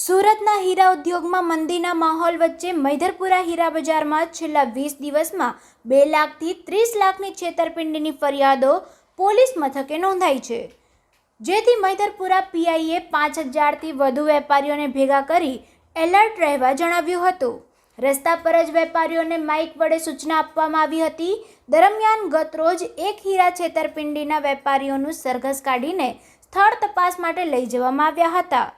સુરતના હીરા ઉદ્યોગમાં મંદીના માહોલ વચ્ચે મૈધરપુરા હીરા બજારમાં છેલ્લા વીસ દિવસમાં બે લાખથી ત્રીસ લાખની છેતરપિંડીની ફરિયાદો પોલીસ મથકે નોંધાઈ છે. જેથી મૈધરપુરા પીઆઈએ પાંચ હજારથી વધુ વેપારીઓને ભેગા કરી એલર્ટ રહેવા જણાવ્યું હતું. રસ્તા પર જ વેપારીઓને માઇક વડે સૂચના આપવામાં આવી હતી. દરમિયાન ગતરોજ એક હીરા છેતરપિંડીના વેપારીઓનું સરઘસ કાઢીને સ્થળ તપાસ માટે લઈ જવામાં આવ્યા હતા.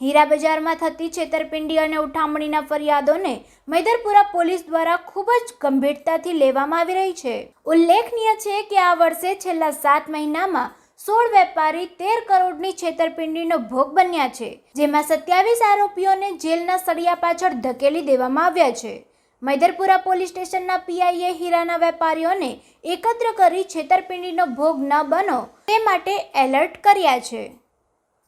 હીરા બજારમાં થતી છેતરપિંડી અને ઉઠામણીના ફરિયાદોને મૈદરપુરા પોલીસ દ્વારા ખૂબ જ ગંભીરતાથી લેવામાં આવી રહી છે. ઉલ્લેખનીય છે કે આ વર્ષે છેલ્લા સાત મહિનામાં સોળ વેપારી તેર કરોડની છેતરપિંડીનો ભોગ બન્યા છે, જેમાં સત્યાવીસ આરોપીઓને જેલના સળિયા પાછળ ધકેલી દેવામાં આવ્યા છે. મૈદરપુરા પોલીસ સ્ટેશનના પીઆઈએ હીરાના વેપારીઓને એકત્ર કરી છેતરપિંડીનો ભોગ ન બનો તે માટે એલર્ટ કર્યા છે.